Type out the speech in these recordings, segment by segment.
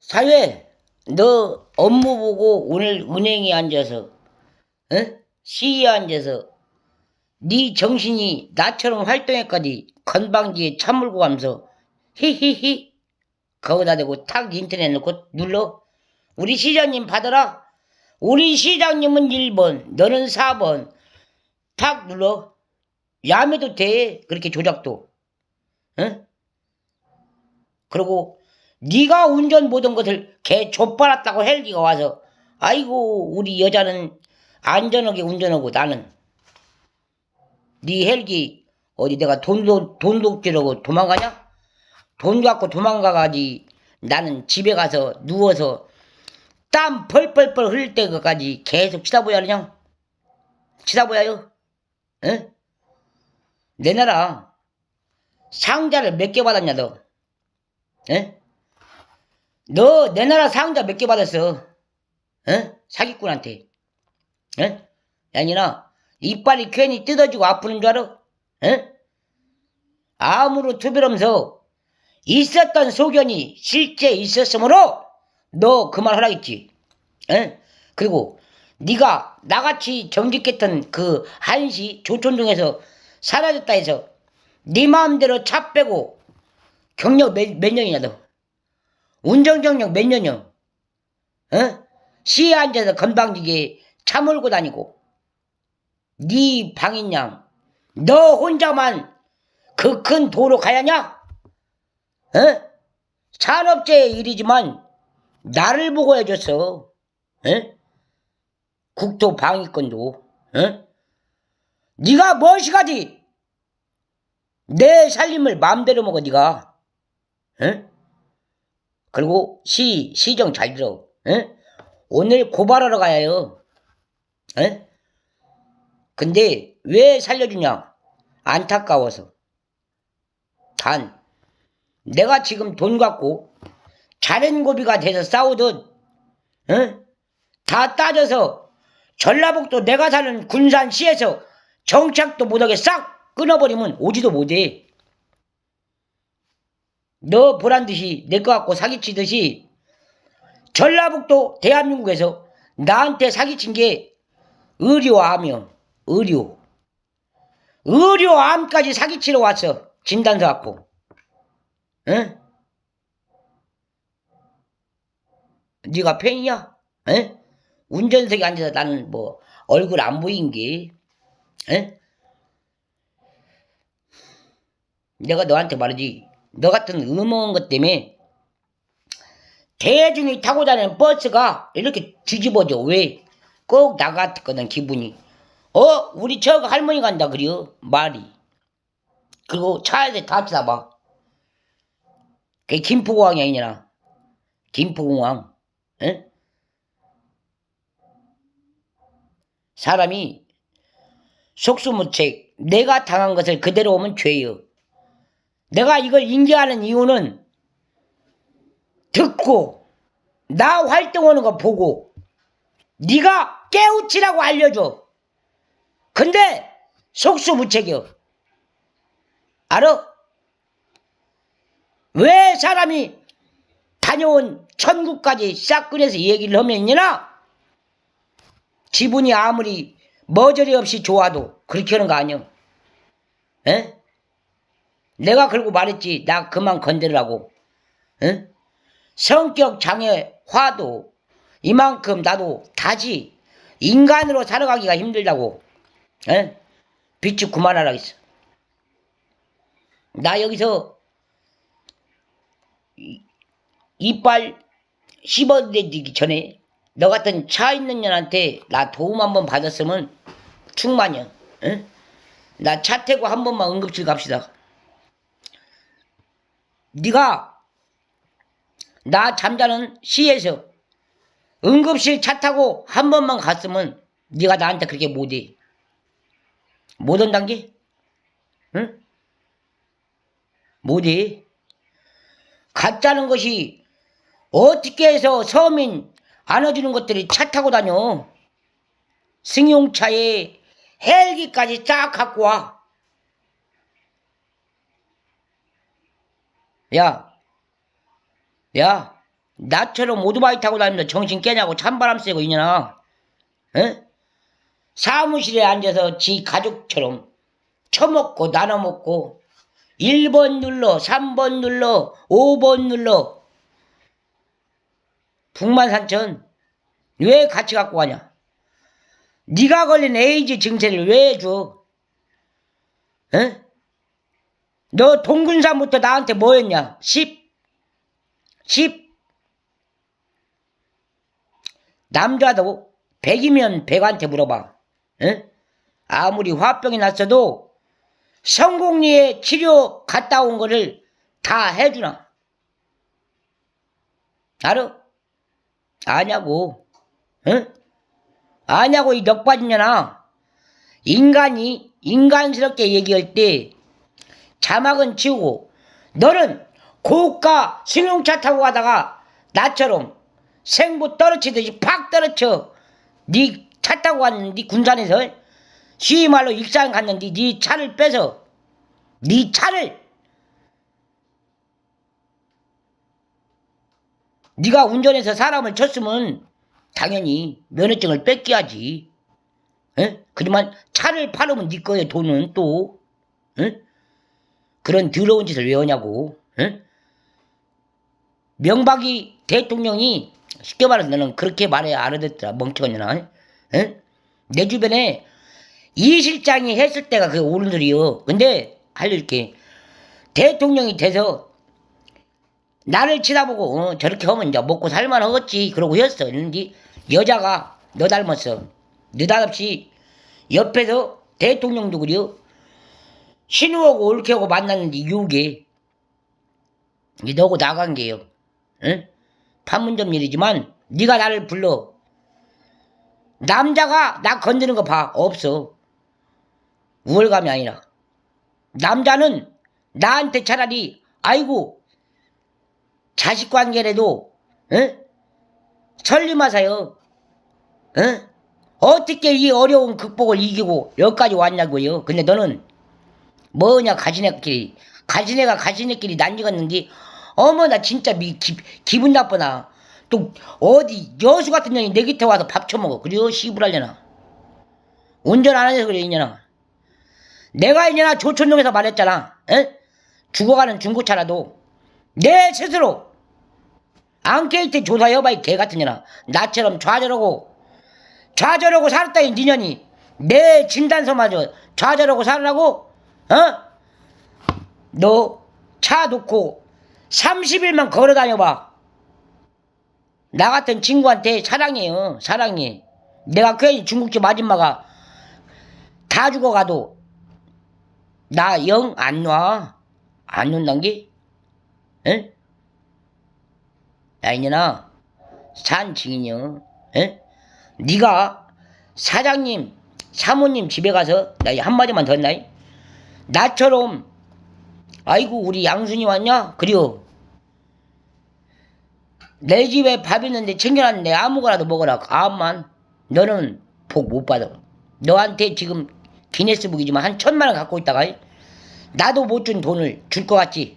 사회, 너 업무 보고 오늘 은행에 앉아서, 어? 시위에 앉아서, 네 정신이 나처럼 활동했까지 건방지게 참물고 가면서, 히히히, 거기다 대고 탁 인터넷 넣고 눌러. 우리 시장님 받아라. 우리 시장님은 1번, 너는 4번. 탁 눌러. 야매도 돼. 그렇게 조작도. 응? 그리고 네가 운전 모든 것을 개 좆빨았다고 헬기가 와서 아이고 우리 여자는 안전하게 운전하고 나는 네 헬기 어디 내가 돈도 돈도 주려고 도망가냐? 돈 갖고 도망가가지 나는 집에 가서 누워서 땀 펄펄펄 흘릴 때까지 계속 치다보야 그냥 치다보야요 응? 내 나라 상자를 몇 개 받았냐 너 응? 너 내 나라 상자 몇 개 받았어 응? 사기꾼한테 응? 아니나 이빨이 괜히 뜯어지고 아프는 줄 알아? 응? 아무로 투별하면서 있었던 소견이 실제 있었으므로 너그말 하라겠지. 응? 그리고 네가 나같이 정직했던 그 한시 조촌동에서 사라졌다 해서 네 마음대로 차 빼고 경력 몇, 몇 년이냐 너? 운전 경력 몇 년이야? 어? 시에 앉아서 건방지게 차 몰고 다니고 네 방인양 너 혼자만 그 큰 도로 가야냐? 어? 산업재해 일이지만 나를 보고 해줬어. 어? 국토 방위권도. 어? 네가 무엇이가지? 내 살림을 마음대로 먹어 네가. 어? 그리고 시 시정 잘 들어. 어? 오늘 고발하러 가야요. 어? 근데 왜 살려주냐? 안타까워서. 단 내가 지금 돈 갖고 자연고비가 돼서 싸우듯 어? 다 따져서 전라북도 내가 사는 군산시에서 정착도 못하게 싹 끊어버리면 오지도 못해. 너 보란 듯이 내 거 갖고 사기치듯이 전라북도 대한민국에서 나한테 사기친 게 의료암이요. 의료. 의료암까지 사기치러 왔어. 진단서 갖고. 응? 네가 팬이야? 응? 운전석에 앉아서 나는 뭐 얼굴 안 보인 게 응? 내가 너한테 말하지 너 같은 음흉한 것 때문에 대중이 타고 다니는 버스가 이렇게 뒤집어져. 왜? 꼭 나 같거든 기분이. 어? 우리 저 할머니 간다 그래요? 말이. 그리고 차에서 다 쳐다봐. 그게 김포공항이 아니냐 김포공항. 응? 사람이 속수무책 내가 당한 것을 그대로 오면 죄요 내가 이걸 인계하는 이유는 듣고 나 활동하는 거 보고 네가 깨우치라고 알려줘 근데 속수무책이요 알아? 왜 사람이 다녀온 천국까지 싹 꺼내서 얘기를 하면이나 지분이 아무리 머저리 없이 좋아도 그렇게 하는 거 아니야. 에? 내가 그러고 말했지. 나 그만 건드리라고. 에? 성격 장애 화도 이만큼 나도 다시 인간으로 살아가기가 힘들다고. 에? 빛이 그만하라 했어. 나 여기서 이- 이빨 씹어내기 전에 너 같은 차 있는 년한테 나 도움 한 번 받았으면 충만이야. 응? 나차 태고 한 번만 응급실 갑시다. 네가 나 잠자는 시에서 응급실 차 타고 한 번만 갔으면 네가 나한테 그렇게 못해. 못 온단 게? 응? 못해. 가짜는 것이 어떻게 해서 서민 안아주는 것들이 차 타고 다녀. 승용차에 헬기까지 쫙 갖고 와. 야, 야, 나처럼 오토바이 타고 다니면서 정신 깨냐고 찬바람 쐬고 있냐나 에? 사무실에 앉아서 지 가족처럼 처먹고 나눠 먹고 1번 눌러 3번 눌러 5번 눌러 북만산천 왜 같이 갖고 가냐 네가 걸린 에이즈 증세를 왜 줘? 에? 너 동군산부터 나한테 뭐 했냐? 10? 10? 남자도 100이면 100한테 물어봐. 에? 아무리 화병이 났어도 성공리에 치료 갔다 온 거를 다 해주나? 알아? 아냐고. 응? 아냐고 이 넉받이냐나. 인간이 인간스럽게 얘기할 때 자막은 치우고 너는 고가 승용차 타고 가다가 나처럼 생부 떨어치듯이 팍 떨어져 네 차 타고 갔는데 군산에서 쉬이 말로 익산 갔는데 네 차를 빼서 네 차를 네가 운전해서 사람을 쳤으면 당연히 면허증을 뺏겨야지. 에? 그지만 차를 팔으면 네 거에 돈은 또 에? 그런 더러운 짓을 왜 하냐고. 에? 명박이 대통령이 쉽게 말해서 너는 그렇게 말해야 알아듣더라 멍청하냐. 에? 내 주변에 이 실장이 했을 때가 그게 옳은 소리요. 근데 알려줄게. 대통령이 돼서 나를 치다보고 어, 저렇게 하면 이제 먹고 살만 하겠지 그러고 했어 했는데 여자가 너 닮았어 느닷없이 옆에서 대통령도 그려 신우하고 올케하고 만났는데 이 너고 나간 게요. 응? 판문점 일이지만 네가 나를 불러. 남자가 나 건드는 거 봐. 없어. 우월감이 아니라. 남자는 나한테 차라리 아이고 자식 관계라도 어? 설리마사요. 어? 어떻게 이 어려운 극복을 이기고 여기까지 왔냐고요. 근데 너는 뭐냐 가지네끼리. 가지네가 가지네끼리 난리갔는데 어머 나 진짜 미, 기, 기분 나쁘나. 또 어디 여수 같은 년이 내 곁에 와서 밥 처먹어. 그래요? 시부랄려나? 운전 안 해서 그래 이년아. 내가 이년아 조천동에서 말했잖아. 에? 죽어가는 중고차라도. 내 스스로. 안케이트 조사해봐 이 개같은 년아. 나처럼 좌절하고. 좌절하고 살았다 이 니년이. 내 진단서마저 좌절하고 살라고 어? 너 차 놓고 30일만 걸어 다녀봐 나 같은 친구한테 사랑해요 사랑해 내가 괜히 중국집 아줌마가 다 죽어가도 나 영 안 놔. 안 논단 게? 에? 야, 이년아, 산 증인이여, 에? 네가 사장님, 사모님 집에 가서 나 한마디만 더 했나? 나처럼, 아이고, 우리 양순이 왔냐? 그래요. 내 집에 밥 있는데 챙겨놨는데 아무거나도 먹어라. 암만. 너는 복 못 받아. 너한테 지금 기네스북이지만 한 천만 원 갖고 있다가 나도 못 준 돈을 줄 것 같지?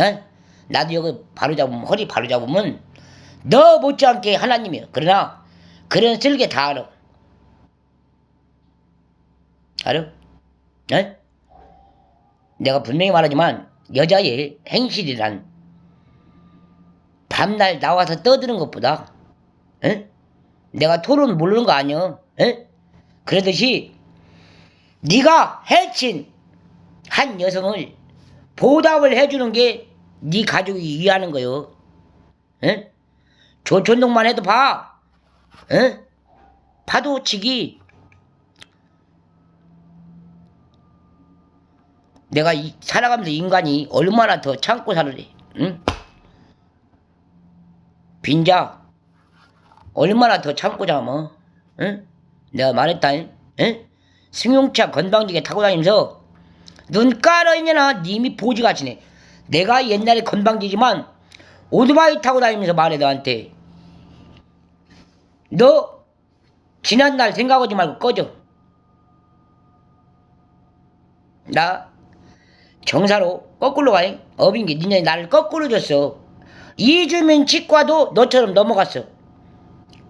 어? 나도 여기 바로 잡으면 허리 바로 잡으면 너 못지않게 하나님이야. 그러나 그런 쓸개 다 알아. 알아? 어? 내가 분명히 말하지만 여자의 행실이란 밤날 나와서 떠드는 것보다 어? 내가 토론 모르는 거 아니야. 어? 그러듯이 네가 해친 한 여성을 보답을 해주는 게 네 가족이 이해하는 거요. 에? 조촌동만 해도 봐. 에? 파도치기. 내가 이, 살아가면서 인간이 얼마나 더 참고 살으래. 응? 빈자 얼마나 더 참고 자뭐 응? 내가 말했다. 응? 승용차 건방지게 타고 다니면서 눈 깔아있냐나 님이 보지가지네 내가 옛날에 건방지지만 오토바이 타고 다니면서 말해 너한테 너 지난날 생각하지 말고 꺼져 나 정사로 거꾸로 가잉 업인 게 니네 나를 거꾸로 줬어 이주민 치과도 너처럼 넘어갔어.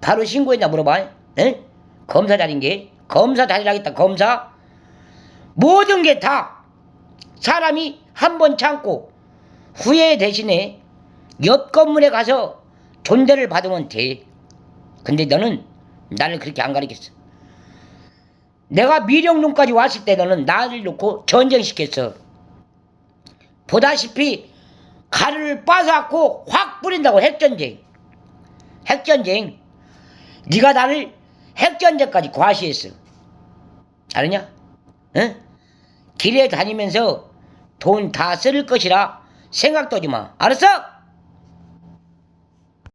바로 신고했나 물어봐. 에? 검사 자리인 게 검사 자리라겠다 검사. 모든 게 다 사람이 한 번 참고 후회 대신에 옆 건물에 가서 존대를 받으면 돼. 근데 너는 나를 그렇게 안 가르쳤어. 내가 미령동까지 왔을 때 너는 나를 놓고 전쟁시켰어. 보다시피 가루를 빠져갖고 확 뿌린다고 핵전쟁. 핵전쟁. 네가 나를 핵전쟁까지 과시했어. 알았냐? 응? 길에 다니면서 돈 다 쓸 것이라 생각도 하지 마. 알았어?